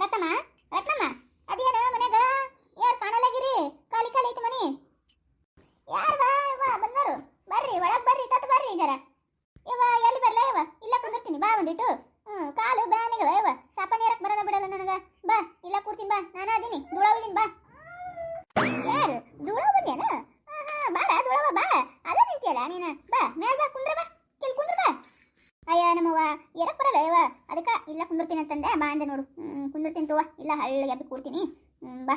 ರತ್ನಮ್ಮ ರತ್ನಮ್ಮ, ಅದೇನ ಮನ್ಯಾಗ? ಯಾರು ಕಾಣಲಾಗಿರಿ? ಖಾಲಿ ಖಾಲಿ ಐತಿ ಮನಿ. ಯಾರು ಬಾ ಬಾ ಬಂದರು ಬರ್ರಿ, ಒಳಗ್ ಬರ್ರಿ, ತತ್ ಬರ್ರಿ ಜರ. ಇವ ಎಲ್ಲಿ ಬರಲ ಇವ ಇಲ್ಲ ಕುಂದಿರ್ತೀನಿ, ಬಾ ಬಂದಿಟ್ಟು ಹ್ಮ್, ಕಾಲು ಬ್ಯಾನಿಗವ ಇವ ಸಾಪ ನೀರಕ್ಕೆ ಬರೋದ ಬಿಡಲ್ಲ ನನಗೆ. ಬಾ, ಇಲ್ಲ ಕೂಡ್ತೀನಿ, ಬಾ. ನಾನು ಅದೀನಿ. ಧೂಳವಿದೀನಿ, ಬಾ. ಯಾರು? ಧೂಳ ಹಾಂ ಬಾಡ ಧೂಳವ ಬಾ ಅದ ನಿಂತಿಯಲ್ಲ ನೀನ. ಬಾ ಮ್ಯಾಲ ಬಾ ಬಾ, ಕುಂದ್ರ ಬಾ. ಅಯ್ಯ, ನಮ್ಮವ್ವ. ಎರಕ್ ಬರಲ್ಲ ಅಯ್ಯವ ಅದಕ್ಕ ಇಲ್ಲ ಕುಂದಿರ್ತೀನಿ ಅಂತಂದೆ. ಬಾ ಅಂದೆ ನೋಡು. ಕುಂದಿರ್ತೀನಿ ತೋವ. ಇಲ್ಲ ಹಳ್ಳಿಗೆ ಎಬ್ಬಿ ಕೂಡ್ತೀನಿ. ಬಾ.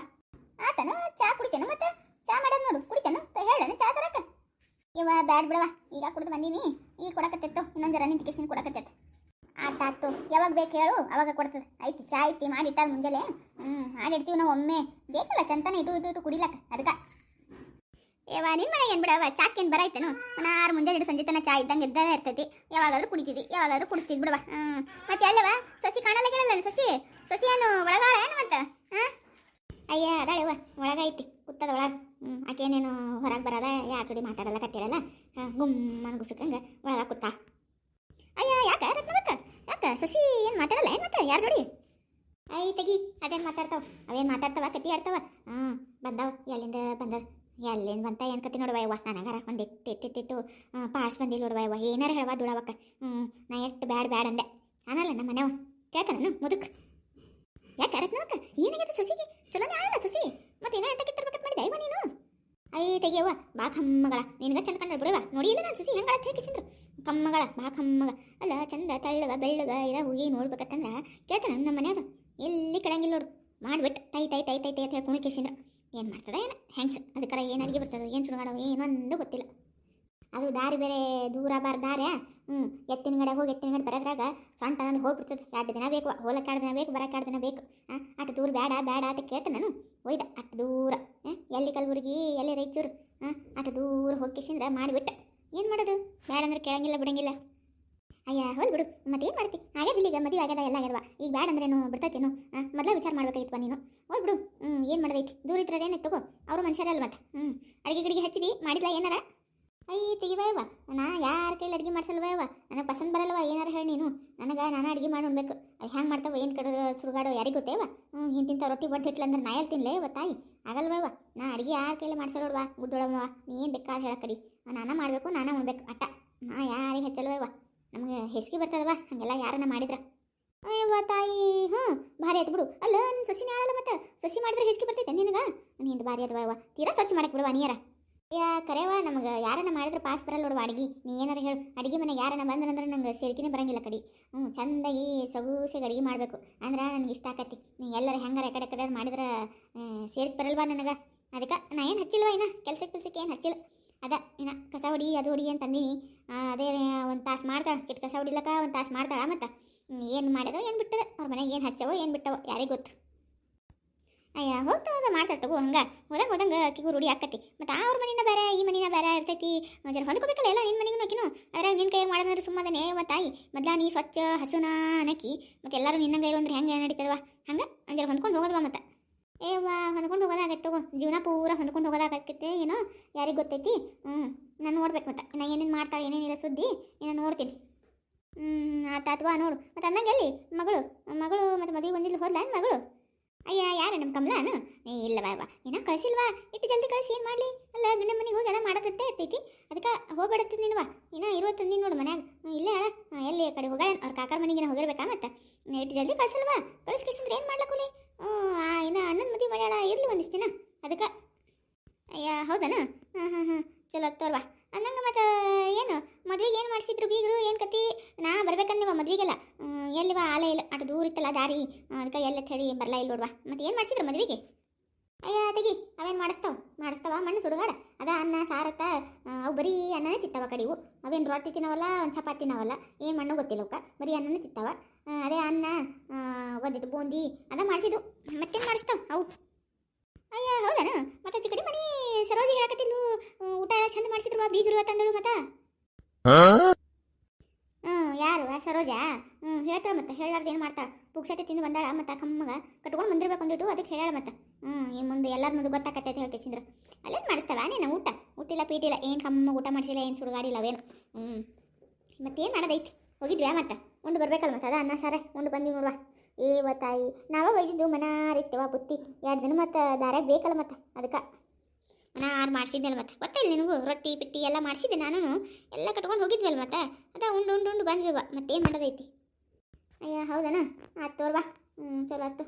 ಆತನ ಚಾ ಕುಡಿತೇನ ಮತ್ತೆ? ಚಾ ಮಾಡೋದ್ ನೋಡು. ಕುಡಿತೇನು? ಹೇಳನು ಚಾ ತರಕ. ಇವ ಬ್ಯಾಡ್ ಬಿಡವ ಈಗ ಕುಡಿದು ಬಂದೀನಿ. ಈಗ ಕೊಡಕತ್ತಿತ್ತು ಇನ್ನೊಂದು ಜರ ನಿಂತಿಕೇಶನ್ ಕೊಡಕತ್ತೈತೆ. ಆತಾತು ಯಾವಾಗ ಬೇಕು ಹೇಳು. ಅವಾಗ ಕೊಡ್ತದೆ. ಐತಿ ಚಾ ಐತಿ ಮಾಡಿಟ್ಟ ಮುಂಜಾನೆ. ಹ್ಮ್ ಮಾಡಿಡ್ತೀವಿ ನಾವು ಒಮ್ಮೆ. ಬೇಕಲ್ಲ ಚಂತನ? ಇದು ಇಟ್ಟು ಇಟ್ಟು ಕುಡಿಲಕ್ಕ. ಅದಕ್ಕ. ಏವ ನಿನ್ ಮನೆಗೆ ಏನ್ ಬಿಡವ ಚಾಕೇನ್ ಬರಾಯ್ತೇನು? ನಾರು ಮುಂಜಾನೆ ಹಿಡಿದು ಸಂಜೆ ತನಕ ಚಾ ಇದ್ದಂಗೆ ಇದ್ದೇ ಇರ್ತೈತಿ. ಯಾವಾಗಾದ್ರೂ ಕುಡಿತಿದ್ದಿ ಯಾವಾಗಾದ್ರೂ ಕುಡಿಸ್ತಿದ್ ಬಿಡವ ಹ್ಮ್. ಮತ್ತೆ ಅಲ್ಲವ ಸೊಸಿ ಕಾಣಲಾಗಿರಲ್ಲ ಸೊಸಿ? ಸೊಸಿ ಏನು ಒಳಗಾಳ ಏನು ಮತ್ತೆ? ಹಾ? ಅಯ್ಯ ಅದಾಳೆವ ಒಳಗೈತಿ, ಕುತ್ತದ ಒಳಗೆ. ಹ್ಞೂ ಆಕೇನೇನು ಹೊರಗೆ ಬರಲ್ಲ, ಯಾರ ಜೋಡಿ ಮಾತಾಡಲ್ಲ ಕಟ್ಟಿರಲ್ಲ ಗುಮ್ಮನ್ ಗುಸಕಂಗ ಒಳಗ ಕುತ್ತ. ಅಯ್ಯ, ಯಾಕ? ರತ್ನವಕ್ಕ ಯಾಕ? ಸೊಸಿ ಏನು ಮಾತಾಡಲ್ಲ? ಏನು ಮತ್ತೆ? ಯಾರ ಜೋಡಿ? ಐ ತೆಗಿ. ಅದೇನು ಮಾತಾಡ್ತಾವ? ಅವೇನು ಮಾತಾಡ್ತಾವ? ಕತ್ತಿ ಆಡ್ತಾವ? ಹ್ಞೂ ಬಂದಾವ. ಎಲ್ಲಿಂದ ಬಂದ? ಎಲ್ಲಿಂದ ಬಂತ ಏನು ಕತ್ತಿ ನೋಡುವ ಇವ ನನಗಾರ ಒಂದು ಇಟ್ಟು ಇಟ್ಟಿಟ್ಟಿಟ್ಟು ಪಾಸ್ ಬಂದಿಲ್ಲ ನೋಡುವ ಇವ ಏನಾರ ಹೇಳುವ ದುಡವಕ್ಕ ಹ್ಞೂ ನಾ ಎಷ್ಟು ಬ್ಯಾಡ್ ಬ್ಯಾಡ್ ಅಂದೆ ಅನ್ನಲ್ಲ ನಮ್ಮ ಮನೆಯವ ಕೇಳ್ತಾನ ಮುದುಕ್ ಯಾಕೆ ರತ್ನವಕ್ಕ ಏನಾಗಿದೆ ಸೊಸಿಗೆ ಚಲೋನೇ ಆಡಲ್ಲ ಸೊಸಿ ಮತ್ತೆ ಏನಂತ ಎಂಟ ಕಿತ್ತಿರ್ಬೇಕಂತ ಮಾಡಿದೆ ಅಯ್ಯವ ನೀನು ಐ ತೆಗಿಯವ್ವ ಬಾ ಕಮ್ಮಗಳ ನಿನಗ ಚಂದ ಕಂಡ ಬಿಡುವ ನೋಡಿ ಇಲ್ಲ ನಾನು ಸುಸಿ ಹೆಂಗಳ ಹೇಳ್ಕಿಸಿದ್ರು ಕಮ್ಮಗಳ ಬಾ ಕಮ್ಮಗ ಅಲ್ಲ ಚಂದ ತಳ್ಳಗ ಬೆಳ್ಳುಗ ಇರ ಹುಗಿ ನೋಡ್ಬೇಕತ್ತಂದ್ರ ಕೇಳ್ತಾನ ನಮ್ಮ ಮನ್ಯಾಗ ಎಲ್ಲಿ ಕೆಳಂಗಿಲ್ಲ ನೋಡು ಮಾಡಿಬಿಟ್ಟು ತೈ ತೈ ತೈ ತೈ ತೈ ಅಂತ ಹೇಳಿ ಏನು ಮಾಡ್ತದೆ ಏನು? ಹೆಂಗ್ಸ್? ಅದಕ್ಕರ ಏನು ಅಡುಗೆ ಬರ್ತದೆ? ಏನು ಸುಡುಗಾಡೋ ಏನೊಂದು ಗೊತ್ತಿಲ್ಲ. ಅದು ದಾರಿ ಬೇರೆ ದೂರ ಬಾರ ದಾರ್ಯ? ಹ್ಞೂ ಎತ್ತಿನ ಗಡೆ ಹೋಗಿ ಎತ್ತಿನ ಗಡೆ ಬರೋದ್ರಾಗ ಸೊಂಟ ಅನ್ನೋದು ಹೋಗ್ಬಿಡ್ತದೆ. ಎರಡು ದಿನ ಬೇಕು ಹೋಲಕ್ಕೆ ಎರಡು ದಿನ ಬೇಕು ಬರಕ್ಕೆ ಎರಡು ದಿನ ಬೇಕು. ಹಾಂ ಅಷ್ಟು ದೂರ ಬೇಡ ಬೇಡ ಅಂತ ಕೇಳ್ತೆ ನಾನು. ಒಯ್ದ ಅಷ್ಟು ದೂರ. ಎಲ್ಲಿ ಕಲ್ಬುರ್ಗಿ, ಎಲ್ಲಿ ರಾಯಚೂರು? ಹಾಂ ಅಷ್ಟು ದೂರ ಹೋಗಿಸಿಂದ್ರೆ ಮಾಡಿಬಿಟ್ಟೆ. ಏನು ಮಾಡೋದು? ಬೇಡ ಅಂದ್ರೆ ಕೇಳಂಗಿಲ್ಲ, ಬಿಡಂಗಿಲ್ಲ. ಅಯ್ಯ ಹೋಲ್ ಬಿಡು. ಮತ್ತೆ ಏನು ಮಾಡ್ತಿ ಈಗ ಮದುವೆ ಆಗ್ಯದ, ಎಲ್ಲ ಆಗ್ಯದವ? ಈಗ ಬೇಡ ಅಂದ್ರೇನು, ಬಿಡ್ತೈತೇನು? ಮೊದಲೇ ವಿಚಾರ ಮಾಡ್ಬೇಕಾಗಿತ್ತು ನೀನು? ಹೋಲ್ ಬಿಡು. ಹ್ಞೂ ಏನು ಮಾಡೋದೈತಿ? ದೂರ ಇದ್ರೆ ಏನೇ ತಗೋ. ಅವರು ಮನುಷ್ಯರಲ್ಲ ಅಲ್ವಾ ಹ್ಞೂ ಅಡುಗೆ ಗಿಡಿಗೆ ಹಚ್ಚಿದಿ? ಮಾಡಿದ್ಲ ಏನಾರ? ಅಯ್ಯ ತೆಗಿವಯವ್ವ ನಾ ಯಾರ ಕೈಲಿ ಅಡುಗೆ ಮಾಡ್ಸಲ್ವಯವ ನನಗೆ ಪಸಂದ್ ಬರಲ್ವ? ಏನಾರ ಹೇಳಿ ನೀನು. ನನಗೆ ನಾನು ಅಡುಗೆ ಮಾಡಿ ಉಣ್ಬೇಕು. ಅದು ಹೆಂಗೆ ಮಾಡ್ತಾವ ಏನು ಕಡೆ, ಸುಡುಗಾಡೋ ಯಾರಿಗೆ ಗೊತ್ತೇವ ಹ್ಞೂ ಇಂತಿಂಥ ರೊಟ್ಟಿ ಬಡ್ಡು ಇಟ್ಲ ಅಂದ್ರೆ ನಾ ಎಲ್ಲಿ ತಿನ್ಲೇ ಇವ ತಾಯಿ. ಆಗಲ್ವಯವ್ವ ನಾ ಅಡುಗೆ ಯಾರ ಕೈಲಿ ಮಾಡ್ಸಲ್ವಾ ಗುಡ್ಡೊಳಮ್ಮವ ನೀನು ಬೇಕಾದ ಹೇಳಕಡಿ ನಾನು ಮಾಡಬೇಕು, ನಾನು ಉಣ್ಬೇಕು. ಅಟ್ಟ. ನಾ ಯಾರಿಗೆ ಹಚ್ಚಲ್ವವ ನಮಗೆ ಹೆಸ್ಗೆ ಬರ್ತದವ ಹಂಗೆಲ್ಲ ಯಾರನ್ನ ಮಾಡಿದ್ರ? ಅಯ್ಯವ್ವ ತಾಯಿ, ಹ್ಞೂ, ಭಾರಿ ಆಯ್ತು ಬಿಡು. ಅಲ್ಲ ನಿನ್ನ ಸೊಸಿನೇ ಆಳಲ್ಲ ಮತ್ತೆ? ಸೊಸಿ ಮಾಡಿದ್ರೆ ಹೆಸ್ಗೆ ಬರ್ತೈತೆ ನಿನಗೆ? ನಿಂದು ಭಾರಿ ಅದ್ವ ತೀರಾ ಸ್ವಚ್ಛ ಮಾಡಕ್ಕೆ ಬಿಡುವ ನೀರ ಯಾ ಕರೆವ ನಮಗೆ ಯಾರನ್ನ ಮಾಡಿದ್ರೆ ಪಾಸ್ ಬರಲ್ಲ ನೋಡುವ ಅಡಿಗೆ. ನೀ ಏನಾರ ಹೇಳು. ಅಡಿಗೆ ಮನೆಗೆ ಯಾರನ್ನ ಬಂದ್ರಂದ್ರೆ ನಂಗೆ ಸೇರ್ಕಿನೇ ಬರಂಗಿಲ್ಲ ಕಡಿ. ಹ್ಞೂ ಚಂದಾಗಿ ಸೊಗೂಸಾಗಿ ಅಡಿಗೆ ಮಾಡಬೇಕು. ಅಂದ್ರೆ ನನಗೆ ಇಷ್ಟ ಆಕತಿ. ನೀ ಎಲ್ಲರ ಹೆಂಗಾರ ಕಡೆ ಕಡೆ ಮಾಡಿದ್ರೆ ಸೇರಿಕೆ ಬರಲ್ವಾ ನನಗೆ? ಅದಕ್ಕೆ ನಾ ಏನು ಹಚ್ಚಿಲ್ವ ಇನ್ನ? ಕೆಲ್ಸಕ್ಕೆ ಕೆಲ್ಸಕ್ಕೆ ಏನು ಹಚ್ಚಿಲ್ಲ? ಅದ, ಇನ್ನ ಕಸ ಹೊಡಿ, ಅದು ಹೊಡಿ ಅಂತ ಅಂದೀನಿ. ಅದೇ, ಒಂದು ತಾಸು ಮಾಡ್ತಾಳ ಕಿಟ್ ಕಸ ಹೊಡಿಲಕ್ಕ ಒಂದು ತಾಸು ಮಾಡ್ತಾಳ ಮತ್ತು. ಏನು ಮಾಡ್ಯದೋ, ಏನು ಬಿಟ್ಟದ? ಅವ್ರ ಮನೆಗೆ ಏನು ಹಚ್ಚವೋ, ಏನು ಬಿಟ್ಟವೋ, ಯಾರಿಗೆ ಗೊತ್ತು? ಅಯ್ಯ, ಹೋಗ್ತಾ ಹೋಗ ಮಾಡ್ತಾರೆ ತಗೋ ಹಂಗೆ. ಹೋದಂಗೆ ಹೋದಂಗೆ ಅಕ್ಕಿಗೂ ರೂಢಿ ಆಕತಿ. ಮತ್ತು ಅವ್ರ ಮನಿನ ಬೇರೆ ಈ ಮನಿನ ಬೇರೆ ಇರ್ತೈತಿ. ಜರ ಹೊಂದ್ಕೋಬೇಕಲ್ಲ ಎಲ್ಲ ನಿನ್ನ ಮನೆಗೂ ಅಕ್ಕಿನು? ಅದ್ರಾಗ ನಿನ್ನ ಕೈ ಮಾಡೋದಂದ್ರೆ ಸುಮ್ಮನೆ ಏವ ತಾಯಿ. ಮೊದ್ಲ ನೀ ಸ್ವಚ್ಛ ಹಸುನ ಅನಕಿ ಮತ್ತು ಎಲ್ಲರೂ ನಿನ್ನಂಗೆ ಇರೋ ಅಂದ್ರೆ ಹೆಂಗೆ ನಡೀತದವ? ಹಂಗೆ? ಜರ ಹೊಂದ್ಕೊಂಡು ಹೋಗೋದವ ಮತ್ತೆ? ಏವ ಹೊಂದ್ಕೊಂಡು ಹೋಗೋದಾಗತ್ತೆ, ತಗೋ. ಜೀವನ ಪೂರ ಹೊಂದ್ಕೊಂಡು ಹೋಗೋದಾಗತ್ತೆ, ಏನೋ, ಯಾರಿಗೆ ಗೊತ್ತೈತಿ? ಹ್ಞೂ ನಾನು ನೋಡ್ಬೇಕು ಮತ್ತೆ. ನಾ ಏನೇನು ಮಾಡ್ತಾಳೆ ಏನೇನಿಲ್ಲ ಸುದ್ದಿ ಏನೋ ನೋಡ್ತೀನಿ. ಹ್ಞೂ ಅಥವಾ ನೋಡು. ಮತ್ತು ಅಂದಂಗೆ ಎಲ್ಲಿ? ಮಗಳು ಮಗಳು ಮತ್ತು ಮದುವೆ ಬಂದಿಲ್ಲ ಹೋದ್ಲ ಏನ್ ಮಗಳು? ಅಯ್ಯ, ಯಾರು ನಮ್ಮ ಕಮಲಾನು? ಏ, ಇಲ್ಲ ಬಾ ಇನ್ನ ಕಳಿಸಿಲ್ವಾ? ಇಟ್ಟು ಜಲ್ದಿ ಕಳಿಸಿ, ಏನು ಮಾಡಲಿ? ಅಲ್ಲ ಗಂಡ ಮನೆಗೆ ಹೋಗಿ ಎಲ್ಲ ಮಾಡೋದತ್ತೆ ಇರ್ತೈತಿ. ಅದಕ್ಕೆ ಹೋಗ್ಬೇಡತ್ತೆ ನೀನುವಾ ಇನ್ನ ಇರುವತ್ತು ನೀನು ನೋಡು ಮನ್ಯಾಗ. ಇಲ್ಲ ಅಳ ಎಲ್ಲಿ ಕಡೆ ಹೋಗಳ ಅವ್ರ ಕಾಕರ ಮನೆಗೆ ಹೋಗಿರ್ಬೇಕಾ ಮತ್ತೆ? ಇಟ್ಟು ಜಲ್ದಿ ಕಳಿಸಲ್ವಾ? ಕಳಿಸ್ಕೇಸಂದ್ರೆ ಏನು ಮಾಡ್ಲಕ್ಕೂಲಿ ಆ ಅಣ್ಣನ ಮದುವೆ ಮಾಡ್ಯಾಳ, ಇರ್ಲಿ ಒಂದಿಷ್ಟು ದಿನ. ಅದಕ್ಕೆ. ಅಯ್ಯ, ಹೌದನ? ಹಾಂ ಹಾಂ ಹಾಂ. ಚಲೋ ತೋರ್ವಾ. ಅಂದಂಗೆ ಮತ್ತೆ, ಏನು? ಮದ್ವೆಗೆ ಏನು ಮಾಡಿಸಿದ್ರು ಬೀಗರು, ಏನು ಕತಿ? ನಾ ಬರ್ಬೇಕಂದಿವ ಮದ್ವೆಗೆಲ್ಲ. ಎಲ್ಲಿ ಎಲ್ಲಿವ, ಆಲೆ ಇಲ್ಲ, ಅಷ್ಟು ದೂರ ಇತ್ತಲ್ಲ ದಾರಿ. ಅದಕ್ಕೆ ಎಲ್ಲ ಹೇಳಿ ಬರಲ್ಲ ಇಲ್ಲ ನೋಡ್ವಾ. ಮತ್ತೆ ಏನು ಮಾಡಿಸಿದ್ರು ಮದ್ವೆಗೆ? ಅಯ್ಯ ತೆಗಿ ಅವೇನು ಮಾಡಿಸ್ತಾವ? ಮಾಡಿಸ್ತಾವ? ಮಣ್ಣು ಸುಡುಗಾಡ? ಅದ ಅನ್ನ ಸಾರತ್ತ ಅವು ಬರೀ ಅನ್ನನೇ ತಿಂತಾವ ಕಡಿವು ಅವೇನು ರೊಟ್ಟಿ ತಿನ್ನವಲ್ಲ ಒಂದು ಚಪಾತಿ ತಿನ್ನವಲ್ಲ ಏನು ಮಣ್ಣು ಗೊತ್ತಿಲ್ಲ ಅವಕ್ಕ ಬರೀ ಅನ್ನನೇ ತಿಂತಾವ. ಆ, ಅದೇ ಅನ್ನ ಒಂದಿಟ್ಟು ಬೂಂದಿ ಅದ ಮಾಡಿಸಿದ್ದು ಮತ್ತೇನು ಮಾಡಿಸ್ತಾವ ಅವು? ಅಯ್ಯ ಹೌದನ? ಮತ್ತೆ ಚಿಕಡಿ ಮನಿ ಸರೋಜಿ ಹೇಳಕತ್ತಿದ್ಲು ಆ, ಊಟ ಚಂದ ಮಾಡಿಸಿದ್ರು ಬೀಗರು ತಂದಳು ಮತ್ತ? ಯಾರು, ಆ ಸರೋಜಾ? ಹ್ಞೂ ಹೇಳ್ತಾಳ ಮತ್ತೆ ಹೇಳಾರ್ದು ಏನು ಮಾಡ್ತಾಳ? ಪುಕ್ಸಟ್ಟೆ ತಿಂದು ಬಂದಾಳ ಮತ್ತೆ ಕಮ್ಮಗ? ಕಟ್ಕೊಂಡು ಬಂದಿರ್ಬೇಕು ಅಂದಿಟ್ಟು ಅದಕ್ಕೆ ಹೇಳಾಳ ಮತ್ತೆ. ಹ್ಞೂ ಈ ಮುಂದೆ ಎಲ್ಲರ ಮುಂದೆ ಗೊತ್ತಾಕತ್ತೈತೆ ಹೇಳ್ಕೇಸಿಂದ್ರ ಅಲ್ಲೇನು ಮಾಡಿಸ್ತಾವ ನೀನು ಊಟ? ಊಟಿಲ್ಲ, ಪೀಟಿಲ್ಲ, ಏನು ಕಮ್ಮ ಊಟ ಮಾಡಿಸಿಲ್ಲ, ಏನು ಸುಡುಗಾಡಿಲ್ಲ, ಅವೇನು? ಹ್ಞೂ ಮತ್ತೇನು ಮಾಡೋದೈತಿ? ಹೋಗಿದ್ವ್ಯಾ ಮತ್ತೆ? ಉಂಡು ಬರ್ಬೇಕಲ್ಲ ಮತ್ತೆ, ಅದ ಅನ್ನ, ಸಾರ, ಉಂಡು ಬಂದಿವಿ ನೋಡುವ. ಏ ತಾಯಿ ನಾವೇ ಒಯ್ದಿದ್ದು ಮನಾರಿತ್ತವ ಬುತ್ತಿ. ಎರಡು ದಿನ ಮತ್ತೆ ದಾರ್ಯಾಗ ಬೇಕಲ್ಲ ಮತ್ತೆ, ಅದಕ್ಕೆ. ಮನಾರು ಮಾಡಿಸಿದ್ದೆಲ್ಲ ಮತ್ತೆ. ಗೊತ್ತಿಲ್ಲ ನಿನಗೂ? ರೊಟ್ಟಿ, ಪಿಟ್ಟಿ ಎಲ್ಲ ಮಾಡಿಸಿದ್ದೆ ನಾನು ಎಲ್ಲ ಕಟ್ಕೊಂಡು ಹೋಗಿದ್ವಲ್ಲ ಮತ್ತೆ. ಅದ ಉಂಡು ಉಂಡು ಉಂಡು ಬಂದ್ವಿ ಬಾ ಮತ್ತೇನು ಮಾಡೋದೈತಿ? ಅಯ್ಯ, ಹೌದನ? ಆಯ್ತು ತೋರ್ವಾ ಹ್ಞೂ ಚಲೋ ಆಯ್ತು.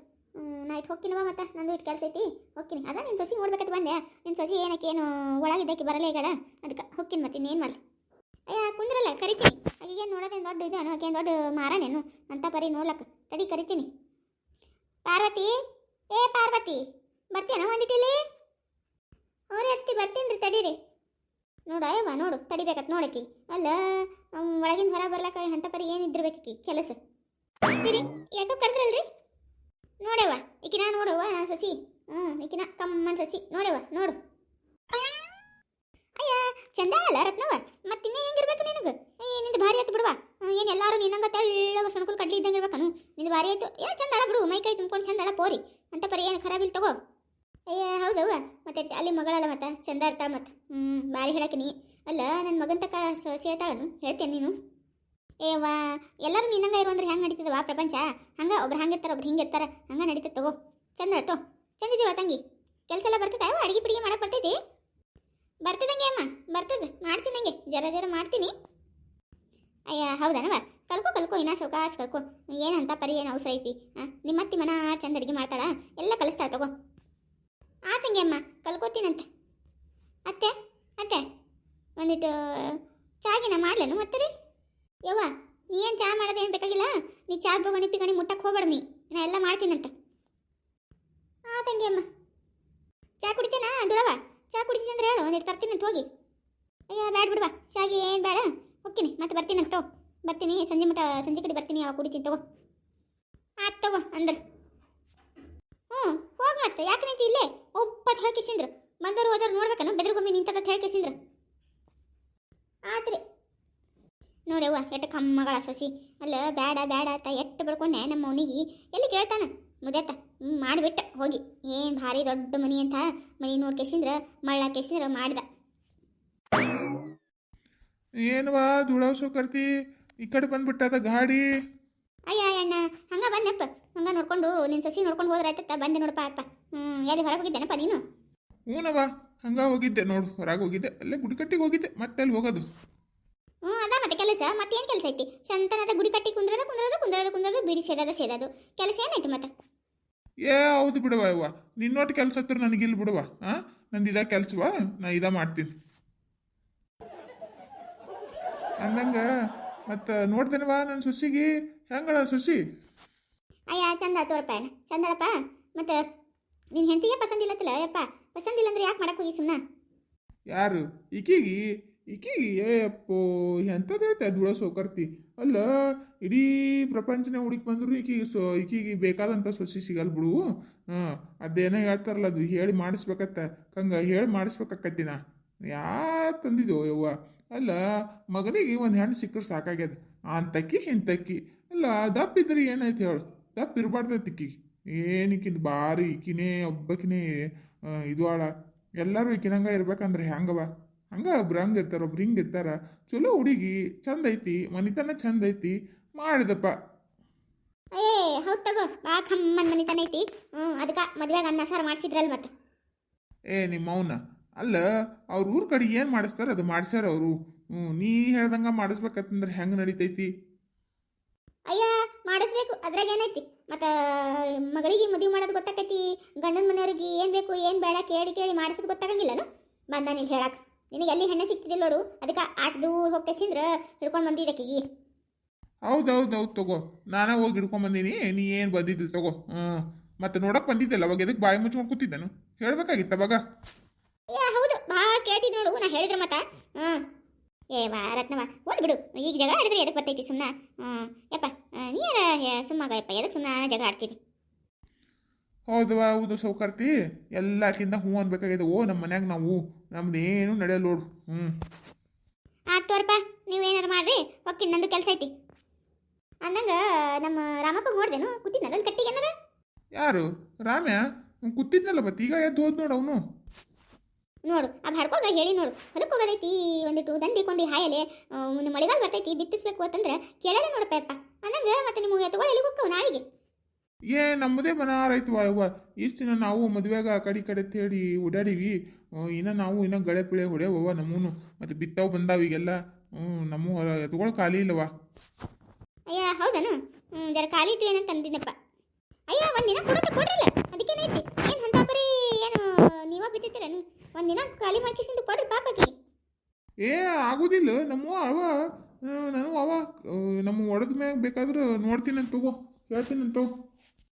ನೈಟ್ ಬಾ ಮತ್ತೆ. ನಂದು ಇಟ್ಟು ಕೆಲಸ ಐತಿ. ಹೋಗ್ತೀನಿ. ಅದ ನಿನ್ನ ಸೊಸಿ ನೋಡ್ಬೇಕಂತ ಬಂದೆ. ನಿನ್ನ ಸೊಸಿ ಏನಕ್ಕೆ ಏನು ಒಳಗಿದ್ದಕ್ಕೆ ಬರಲೇ ಗಡ ಅದಕ್ಕೆ ಹೋಗ್ತೀನಿ ಮತ್ತೆ, ಇನ್ನೇನು ಮಾಡಲಿ. ಅಯ್ಯ, ಕುಂದ್ರಲ್ಲ, ಕರಿತೀನಿ. ಏನು ನೋಡೋದೇನು ದೊಡ್ಡ ಇದಾನು ಆಕೇನು ದೊಡ್ಡ ಮಾರಾಣೇನು ಅಂತ ಪರಿ ನೋಡ್ಲಕ್ಕ ತಡಿ, ಕರಿತೀನಿ. ಪಾರ್ವತಿ? ಏ, ಪಾರ್ವತಿ! ಬರ್ತೀಯನ ಒಂದಿಟ್ಟಿಲಿ ಅವ್ರಿ ಅತ್ತಿ ಬರ್ತೀನಿ ರೀ ತಡೀರಿ. ನೋಡು ಅಯ್ಯವ್ವ, ನೋಡು, ತಡಿಬೇಕತ್ ನೋಡಕ್ಕಿ. ಅಲ್ಲ ಒಳಗಿನ ಹೊರ ಬರ್ಲಕ್ಕ ಏನು ಪರಿ ಏನಿದ್ದಿರ್ಬೇಕಿ ಕೆಲಸ? ಯಾಕೋ ಕರೆದ್ರಲ್ರಿ? ನೋಡವ್ವ, ಈಕಿನ ನೋಡವ್ವ ನಾನು ಸೊಸಿ. ಹ್ಞೂ ಈಕಿನ ಕಮ್ಮನ್ ಸಸಿ. ನೋಡವ್ವ, ನೋಡು. ಅಯ್ಯ, ಚಂದ ಅಲ್ಲ ರತ್ನವ್ವ? ಮತ್ತೆ ಇನ್ನೇ ಹೆಂಗಿರ್ಬೇಕು ನಿನಗೆ? ನಿಂದು ಭಾರಿ ಆಯ್ತು ಬಿಡುವ ಏನು ಎಲ್ಲರೂ ನಿನ್ನಂಗ ತೆಳ್ಳಗ ಸಣ್ಕುಲ್ ಕಡ್ಲಿ ಇದ್ದಂಗೆ ಇರ್ಬೇಕನು? ನಿಂದು ಭಾರಿ ಆಯ್ತು. ಏ, ಚಂದ ಅಳ ಬಿಡು, ಮೈ ಕೈ ತುಂಬ್ಕೊಂಡು ಚಂದ ಅಳ ಪೋರಿ. ಅಂತ ಪರಿ ಏನು ಖರಾಬಿಲ್ ತಗೋ. ಅಯ್ಯ ಹೌದವ ಮತ್ತೆ ಅಲ್ಲಿ ಮಗಳಲ್ಲ ಮತ್ತೆ? ಚಂದ ಇರ್ತಾ ಮತ್ತೆ? ಹ್ಞೂ ಭಾರಿ ಹೇಳಕ್ಕೆ ಅಲ್ಲ ನನ್ನ ಮಗನ ತಕ್ಕ ಸೇತಾಳನು ಹೇಳ್ತೇನೆ ನೀನು? ಏವಾ ಎಲ್ಲರೂ ನಿನ್ನಂಗ ಇರು ಅಂದ್ರೆ ಹೆಂಗೆ ನಡೀತದವಾ ಪ್ರಪಂಚ? ಹಂಗೆ ಒಬ್ರು ಹಂಗಿರ್ತಾರೆ, ಒಬ್ರು ಹಿಂಗಿರ್ತಾರೆ. ಹಂಗೆ ನಡೀತದೆ ತಗೋ. ಚಂದ ತೋ. ಚಂದಿದೀವ ತಂಗಿ? ಕೆಲಸ ಎಲ್ಲ ಬರ್ತದೆ ಅವ ಅಡಿಗೆ ಪಿಡಿಗೆ ಮಾಡಕ್ಕೆ ಬರ್ತೈತಿ? ಬರ್ತದಂಗೆ ಅಮ್ಮ, ಬರ್ತದೆ. ಮಾಡ್ತೀನಿ ನಂಗೆ. ಜರ ಜರ ಮಾಡ್ತೀನಿ. ಅಯ್ಯ ಹೌದನವ ಕಲ್ಕೋ ಕಲ್ಕೋ, ಇನ್ನ ಸೌಕಾಸ್ ಕಲ್ಕೋ. ಏನಂತ ಪರಿ, ಏನು ಅವಸರ ಐತಿ? ಹಾಂ ನಿಮ್ಮತ್ತಿ ಮನ ಚಂದ ಅಡಿಗೆ ಮಾಡ್ತಾಳ? ಎಲ್ಲ ಕಲಿಸ್ತಾಳೆ ತಗೋ. ಆತಂಗೆ ಅಮ್ಮ, ಕಲ್ಕೋತೀನಂತ. ಅತ್ತೆ ಅತ್ತೆ, ಒಂದಿಟ್ಟು ಚಾಗಿನ ಮಾಡ್ಲೇನು ಮತ್ತೆ ರೀ? ಯವ್ವ, ನೀ ಏನು ಚಾ ಮಾಡೋದೇನು ಬೇಕಾಗಿಲ್ಲ? ನೀ ಚಾ ಬಗಣಿ ಪಿಗಣಿ ಮುಟ್ಟಕ್ಕೆ ಹೋಗ್ಬೇಡ ನೀ, ನಾ ಎಲ್ಲ ಮಾಡ್ತೀನಂತ. ಆ ತಂಗಿ ಅಮ್ಮ. ಚಹಾ ಕುಡಿತೇನಾ ದುಳವ ಚಹಾ ಕುಡಿತೀನಿ ಅಂದ್ರೆ ಹೇಳು ಒಂದಿಟ್ಟು ತರ್ತೀನಂತ ಹೋಗಿ. ಅಯ್ಯ, ಬ್ಯಾಡ ಬಿಡುವ, ಚಾಗಿ ಏನು ಬೇಡ ಹೋಗ್ತೀನಿ, ಮತ್ತೆ ಬರ್ತೀನಂತ ತಗೋ. ಬರ್ತೀನಿ, ಸಂಜೆ ಮಟ ಸಂಜೆ ಕಡೆ ಬರ್ತೀನಿ, ಅವಾಗ ಕುಡಿತೀನಿ ತಗೋ. ಆತ್ ತಗೋ ಅಂದ್ರೆ. ಹ್ಞೂ ಹೋಗಿ ಮತ್ತೆ ಯಾಕೆ ನಿಂತಿ ಇಲ್ಲೇ? ಒಪ್ಪತ್ತು ಹೇಳ್ಕಿಸಿಂದ್ರು ಬಂದವರು ಹೋದವ್ರು ನೋಡ್ಬೇಕನ? ಬೆದ್ರಗೊಮ್ಮೆ ನಿಂತದ ಹೇಳ್ಕಿಸಿಂದ್ರು ಆತ್ರಿ. ನೋಡವ್ವ ಎಟ್ಟು ಕಮ್ಮಗಳ ಸೊಸಿ. ಅಲ್ಲ ಬೇಡ ಬೇಡ ಅಂತ ಎಟ್ಟು ಬಿಡ್ಕೊಂಡೆ ನಮ್ಮ ಅವನಿಗೆ. ಎಲ್ಲಿ ಕೇಳ್ತಾನ? ಮುದೇತ ಹ್ಞೂ ಮಾಡಿಬಿಟ್ಟ. ಹೋಗಿ. ಏನು ಭಾರಿ ದೊಡ್ಡ ಮನಿ ಅಂತ ಮನಿ ನೋಡ್ಕೇಸಿಂದ್ರ ಮಳ್ಳ ಕೇಸಿಂದ್ರ ಮಾಡ್ದ. ಏನ್ವಾ ದುಳವ್ಸು ಕರ್ತಿ ಈ ಕಡೆ ಬಂದ್ಬಿಟ್ಟದ ಗಾಡಿ? ಅಯ್ಯ ಅಣ್ಣ ಹಂಗ ಬಂದಪ್ಪ ಹಂಗ ನೋಡ್ಕೊಂಡು ನಿನ್ನ ಸಸಿ ನೋಡ್ಕೊಂಡು ಹೋದ್ರೆ ಆಯ್ತತ್ತ? ಬಂದೆ ನೋಡಪ್ಪ ಅಪ್ಪ. ಹ್ಞೂ ಎಲ್ಲಿ ಹೊರಗೆ ಹೋಗಿದ್ದೇನಪ್ಪ ನೀನು? ಹ್ಞೂನವ ಹಂಗ ಹೋಗಿದ್ದೆ ನೋಡು ಹೊರಗೆ ಹೋಗಿದ್ದೆ. ಅಲ್ಲೇ ಗುಡಿಕಟ್ಟಿಗೆ ಹೋಗಿದ್ದೆ ಮತ್ತೆ ಅಲ್ಲಿ ಹೋಗೋದು. ಹ್ಞೂ ಅದ ಮತ್ತೆ ಕೆಲಸ ಮತ್ತೆ ಏನು ಕೆಲಸ ಐತಿ? ಚಂತನದ ಗುಡಿ ಕಟ್ಟಿ ಕುಂದ್ರದ ಕುಂದ್ರದ ಕುಂದ್ರದ ಕುಂದ್ರದ ಬಿಡಿ ಸೇದದ ಸೇದದು. ಕೆಲಸ ಏನಾಯ್ತು ಮತ್ತೆ? ಏ ಹೌದು ಬಿಡವ ಅವ್ವ. ನಿನ್ನೊಟ್ಟು ಕೆಲಸ ಹತ್ರ ನನಗಿಲ್ಲ ಬಿಡವ ಹಾ ನಂದು ಇದ ಕೆಲಸವಾ ನಾ ಇದ ಮಾಡ್ತೀನಿ. ಅಂದಂಗ ಮತ್ತು ನೋಡ್ತೇನವಾ ನನ್ನ ಸೊಸಿಗೆ? ಹೆಂಗಳ ಸೊಸಿ? ಅಯ್ಯ, ಚಂದ ತೋರಪ್ಪ ಅಣ್ಣ ಚಂದಳಪ್ಪ? ಮತ್ತೆ ನಿನ್ನ ಹೆಂಡತಿಗೆ ಪಸಂದಿಲ್ಲತ್ತಲ್ಲ ಯಪ್ಪ. ಪಸಂದಿಲ್ಲ ಅಂದ್ರೆ ಯಾಕೆ ಮಾಡಕ್ಕೆ ಹೋಗಿ ಸುಮ್ಮನೆ ಯಾರು? ಈಕಿಗಿ? ಈಕಿಗಿ, ಏಯಪ್ಪೋ ಎಂಥದ್ದು ಹೇಳ್ತಾ ಧೂಳ ಸೋಕರ್ತಿ. ಅಲ್ಲ, ಇಡೀ ಪ್ರಪಂಚನೇ ಹುಡುಕಿ ಬಂದ್ರು ಈಕಿಗೆ ಸೊ, ಈಕಿಗೆ ಬೇಕಾದಂಥ ಸೊಸಿ ಸಿಗಲ್ ಬಿಡು. ಹಾಂ, ಅದೇನೋ ಹೇಳ್ತಾರಲ್ಲ ಅದು, ಹೇಳಿ ಮಾಡಿಸ್ಬೇಕತ್ತ. ಹಂಗೆ ಹೇಳಿ ಮಾಡಿಸ್ಬೇಕಾಕತ್ತಿ ದಿನ ಯಾ ತಂದಿದ್ದು ಯವ್ವ? ಅಲ್ಲ, ಮಗನಿಗೆ ಒಂದು ಹೆಣ್ಣು ಸಿಕ್ಕರೆ ಸಾಕಾಗ್ಯದ. ಅಂತಕ್ಕಿ ಹಿಂತಕ್ಕಿ ಅಲ್ಲ ದಪ್ಪಿದ್ರೆ ಏನಾಯ್ತು ಹೇಳು? ಈಕಿಗೆ ಏನಿಕ್ಕಿದ್ ಭಾರಿ ಈಕಿನೇ ಒಬ್ಬಕಿನೇ ಇದು ಆಳ. ಎಲ್ಲರೂ ಈಕಿನಂಗೆ ಇರ್ಬೇಕಂದ್ರೆ ಹೆಂಗವ ಹಂಗೆ ಒಬ್ರು ಹಂಗೆ ಇರ್ತಾರೆ ಒಬ್ರು ಹಿಂಗೆ ಇರ್ತಾರೆ. ಚಲೋ ಹುಡುಗಿ ಚಂದ ಐತಿ ಮನಿತನ ಚಂದ ಐತಿ ಮಾಡಿದಪ್ಪ. ಏ ಹೌದು ತಗೋ. ಬಾ ಮನಿತನ ಐತಿ. ಹ್ಞೂ ಅದಕ್ಕೆ ಮದುವೆಗೆ ಅನ್ನ ಸಾರು ಮಾಡಿಸಿದ್ರಲ್ಲ ಮತ್ತೆ ಏ ನಿಮ್ಮ ಅವನ ಅಲ್ಲ ಅವ್ರ ಊರ್ ಕಡೆ ಏನು ಮಾಡಿಸ್ತಾರೆ ಅದು ಮಾಡ್ಸ್ಯಾರ ಅವರು. ಹ್ಞೂ ನೀ ಹೇಳ್ದಂಗೆ ಮಾಡಿಸ್ಬೇಕಂತಂದ್ರೆ ಹೆಂಗೆ ನಡೀತೈತಿ? ಅಯ್ಯ ಮಾಡಿಸ್ಬೇಕು. ಅದ್ರಾಗ ಏನೈತಿ? ಮತ್ತು ಮಗಳಿಗೆ ಮದುವೆ ಮಾಡೋದು ಗೊತ್ತಾಕೈತಿ? ಗಂಡನ ಮನೆಯವ್ರಿಗೆ ಏನು ಬೇಕು ಏನು ಬೇಡ ಕೇಳಿ ಕೇಳಿ ಮಾಡಿಸೋದು ಗೊತ್ತಾಗಂಗಿಲ್ಲನು? ಬಂದ ನೀನು ಹೇಳಕ್ಕೆ ನಿನಗೆ ಎಲ್ಲಿ ಹೆಣ್ಣೆ ಸಿಗ್ತಿದ್ದಿಲ್ಲ ನೋಡು. ಅದಕ್ಕೆ ಆಟ ದೂರ ಹೋಗ್ತೇಸಿಂದ್ರ ಹಿಡ್ಕೊಂಡು ಬಂದಿದ ಹೌದೌದು ಹೌದು ತಗೋ. ನಾನೇ ಹೋಗಿ ಹಿಡ್ಕೊಂಡು ಬಂದೀನಿ. ನೀ ಏನು ಬಂದಿದ್ದು ತಗೋ. ಹ್ಞೂ ಮತ್ತೆ ನೋಡಕ್ ಬಂದಿದ್ದಲ್ಲ ಅವಾಗ ಎದಕ್ಕೆ ಬಾಯಿ ಮುಚ್ಕೊಂಡು ಕೂತಿದ್ದನು? ಹೇಳ್ಬೇಕಾಗಿತ್ತ ಅವಾಗ? ಹೌದು. ಭಾಳ ಕೇಳ್ತಿದ್ ನೋಡು. ನಾ ಹೇಳಿದ್ರೆ ಮತ್ತೆ? ಹ್ಞೂ ಏ ವಾ ರತ್ನವ ಓದ್ ಬಿಡು. ಈಗ ಜಗಳ ಆಡಿದ್ರೆ ಎದಕ್ಕೆ ಬರ್ತೈತಿ ಸುಮ್ಮನೆ ಯಪ್ಪ ನೀ ಯಾರ ಸುಮ್ಮಾಗ ಯಪ್ಪ ಎದಕ್ಕೆ ಸುಮ್ಮನೆ ಜಗಳ ಆಡ್ತೀರಿ ವಾ ಹೌದು ಸೌಕರ್ತಿ. ಎಲ್ಲಕ್ಕಿಂತ ಹೂ ಅನ್ಬೇಕಾಗಿದೆ ಓ ನಮ್ಮ ಮನ್ಯಾಗ ನಾವು. ನಮ್ದು ಏನು ನಡೆಯಲ್ಲ ನೋಡು. ಹ್ಞೂ ಆಯ್ತು ತೋರಪ್ಪ ನೀವು ಏನಾರು ಮಾಡ್ರಿ. ಹೋಗ್ತೀನಿ ನಂದು ಕೆಲಸ ಐತಿ. ಅಂದಂಗ ನಮ್ಮ ರಾಮಪ್ಪ ನೋಡ್ದೇನು ಕೂತಿದ್ನಲ್ಲ ಕಟ್ಟಿಗೆ ಏನಾರ? ಯಾರು? ರಾಮ್ಯ? ಕೂತಿದ್ನಲ್ಲ ಮತ್ತೆ. ಈಗ ಎದ್ದು ಹೋದ್ ನೋಡು ಅವನು. ನೋಡು ಆ ಹಡ್ಕೊಂಡ ಹೇಳಿ ನೋಡು. ಹೊಲಕ್ಕೆ ಹೋಗೋದೈತಿ ಒಂದಿಟ್ಟು ದಂಡಿ ಕೊಂಡಿ ಹಾಯಲೆ ಮಳೆಗಾಲ ಬರ್ತೈತಿ ಬಿತ್ತಿಸ್ಬೇಕು ಅಂತಂದ್ರೆ ಕೇಳಲ್ಲ ನೋಡಪ್ಪ ಅನ್ನಂಗ ಮತ್ತೆ ನಿಮಗೆ ತಗೊಳ್ಳಿ ಎಲ್ಲಿಗೆ ನಾಳಿಗೆ ನಾಳೆಗೆ. ಏ ನಮ್ಮದೇ ಮನ ಐತವ ಯವ್ವ ಇಷ್ಟು ದಿನ ನಾವು ಮದುವೆಗ ಆ ಕಡೆ ಕಡೆ ತೇಳಿ ಹೇಳಿ ಓಡಾಡೀವಿ ಇನ್ನು ನಾವು ಇನ್ನ ಗಳೆ ಪಿಳೆ ಹೊಡೆಯವ ನಮ್ಮೂನು. ಮತ್ತು ಬಿತ್ತಾವು ಬಂದಾವ ಈಗೆಲ್ಲ. ಹ್ಞೂ ನಮ್ಮ ಎತ್ಗಳು ಖಾಲಿ ಇಲ್ಲವಾ ಅಯ್ಯ ಹೌದನು? ಹ್ಞೂ ಜರ ಖಾಲಿ ಇತ್ತು ಏನಂತ ಅಂದಿದ್ದಪ್ಪ ಅಯ್ಯ ಒಂದಿನ ಕೊಡುತ್ತೆ ಕೊಡ್ರಲ್ಲ. ಅದಕ್ಕೇನೈತಿ? ನೀವ ಬಿತ್ತಿತ್ತೀರೇನು ಒಂದಿನ ಖಾಲಿ ಮಾಡ್ಕಿಸಿಂದು ಕೊಡ್ರಿ ಪಾಪಕ್ಕೆ. ಏ ಆಗುದಿಲ್ಲ. ನಮ್ಮ ಅವ ನಾನು ಅವ ನಮ್ಮ ಒಡದ ಮ್ಯಾಗ ಬೇಕಾದ್ರೆ ನೋಡ್ತೀನಿ ಅಂತ ತಗೋ. ಹೇಳ್ತೀನಿ ಅಂತ ತಗೋ.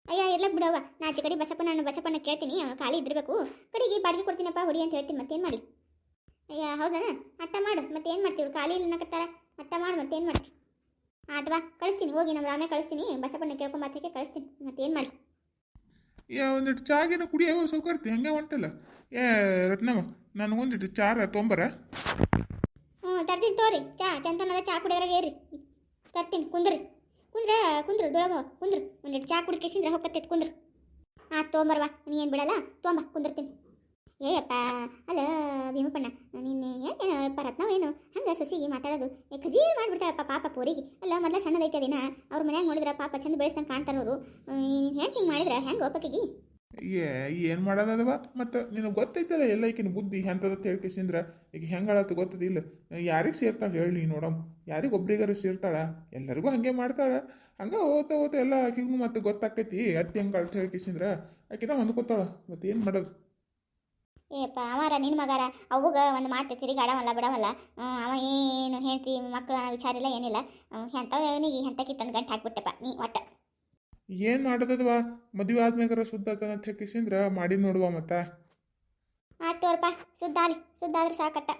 ಅಯ್ಯ ಎಲ್ಲ ಬಿಡವ ನಾ ಆಚೆ ಕಡೆ ಬಸಪ್ಪ ನಾನು ಬಸಪ್ಪನ ಕೇಳ್ತೀನಿ. ಅವನು ಖಾಲಿ ಇದ್ದಿರ್ಬೇಕು. ಕಡೆಗೆ ಬಾಡಿಗೆ ಕೊಡ್ತೀನಪ್ಪ ಹುಡಿ ಅಂತ ಹೇಳ್ತೀನಿ. ಮತ್ತೇನು ಮಾಡಲಿ? ಅಯ್ಯ ಹೌದಾ? ಅಟ್ಟ ಮಾಡು. ಮತ್ತೇನು ಮಾಡ್ತೀವಿ? ಖಾಲಿ ಇಲ್ಲ ಅನ್ನಕತ್ತಾರ? ಅಟ್ಟ ಮಾಡು ಮತ್ತೇನು ಮಾಡ್ತೀವಿ ಅಥವಾ ಕಳಿಸ್ತೀನಿ. ಹೋಗಿ ನಮ್ಮ ರಾಮೇ ಕಳಿಸ್ತೀನಿ. ಬಸಪ್ಪನ ಕೇಳ್ಕೊಂಬತ್ತಕ್ಕೆ ಕಳಿಸ್ತೀನಿ. ಮತ್ತೇನು ಮಾಡಿ ಏ ಒಂದಿಟ್ಟು ಚಾಗಿನ ಕುಡಿಯೋ ಸೌಕರ್ತಿ. ಹಂಗೆ ಹೊಂಟಲ್ಲ. ಏ, ರತ್ನಮ್ಮ ನನಗೊಂದಿಟ್ಟು ಚಾರ ತೊಂಬರ. ಹ್ಞೂ, ತರ್ತೀನಿ ತೋರಿ. ಚಾ, ಚಂತನದ ಚಾ ಕುಡಿಯೋದ್ರಾಗ ಏರಿ. ತರ್ತೀನಿ. ಕುಂದ್ರಿ. ಕುಂದ್ರ, ಕುಂದ್ರು ದುಳಮ ಕುಂದ್ರು. ಒಂದಿಟ್ಟು ಚಾ ಕುಡಿಕೆಸಿಂದ್ರೆ ಹೊಕ್ಕತ್ತೈತೆ ಕುಂದ್ರು. ಆ, ತೊಂಬರ್ವಾ. ನೀ ಏನು ಬಿಡಲ್ಲ, ತೊಂಬ, ಕುಂದಿರ್ತೀನಿ. ಏಯಪ್ಪ ಅಲ್ಲ ಭೀಮಪ್ಪಣ್ಣ ನೀನು ಏನೇನು ರತ್ನವೇನು ಹಂಗೆ ಸೊಸಿಗೆ ಮಾತಾಡೋದು. ಏ ಖಜೀ ಮಾಡಿಬಿಡ್ತಾಳಪ್ಪ ಪಾಪ ಪೋರಿಗೆ. ಅಲ್ಲ, ಮೊದಲ ಸಣ್ಣದೈತೆ ದಿನ. ಅವ್ರ ಮನ್ಯಾಗ ನೋಡಿದ್ರೆ ಪಾಪ ಚಂದ ಬೆಳೆಸ್ದಂಗೆ ಕಾಣ್ತಾರವರು ನೀನು ಹೆಂಗೆ ಹಿಂಗೆ ಮಾಡಿದ್ರೆ? ಹೆಂಗೆ ಒಪ್ಪಕ್ಕಿಗೆ ಏ, ಏನು ಮಾಡೋದದವ? ಮತ್ತು ನಿನಗೆ ಗೊತ್ತೈತಲ್ಲ ಎಲ್ಲ ಈಕಿನ ಬುದ್ಧಿ ಎಂಥದತ್ತ ಹೇಳ್ಕೇಸಿಂದ್ರ ಈಗ ಹೆಂಗೆ ಗೊತ್ತದ ಗೊತ್ತದಿಲ್ಲ ಯಾರಿಗೆ ಸೇರ್ತಾಳೆ ಹೇಳಿ ನೋಡಮ್. ಯಾರಿಗೆ ಒಬ್ರಿಗಾರ ಸೇರ್ತಾಳ? ಎಲ್ಲರಿಗೂ ಹಂಗೆ ಮಾಡ್ತಾಳ. ಹಂಗೆ ಓತ ಓದ್ತಾ ಎಲ್ಲ ಆಕಿಗೂ ಮತ್ತೆ ಗೊತ್ತಾಕೈತಿ. ಅತ್ತೆ ಹೆಂಗೆ ಅಳ್ತ ಹೇಳ್ಕೇಸಿಂದ್ರ ಆಕಿನ ಹೊಂದ್ಕೊತಾಳ. ಮತ್ತೆ ಏನು ಮಾಡೋದು? ಏಪ್ಪ ಅವಾರ ನಿನ್ನ ಮಗಾರ? ಅವಾಗ ಒಂದು ಮಾತು ತಿರುಗಾಡವಲ್ಲ ಬಿಡವಲ್ಲ? ಆ, ಅವ ಏನು ಹೇಳ್ತಿ ಮಕ್ಕಳು ವಿಚಾರ ಇಲ್ಲ ಏನಿಲ್ಲ. ಎಂಥವನಿಗೆ ಎಂತಕ್ಕೆ ತಂದು ಗಂಟೆ ಹಾಕ್ಬಿಟ್ಟಪ್ಪ ನೀ ಒಟ್ಟ. ಏನು ಮಾಡೋದದವ? ಮದುವೆ ಆದ್ಮ್ಯಾಗಾರ ಶುದ್ಧ ಅಂತ ಹೇಳ್ಕೇಸಿಂದ್ರ ಮಾಡಿ ನೋಡುವ ಮತ್ತೆ. ಆಯ್ತು ತೋರಪ್ಪ ಸುದ್ದ ಆಲಿ ಸುದ್ದ ಆದ್ರೆ ಸಾಕಟ್ಟ.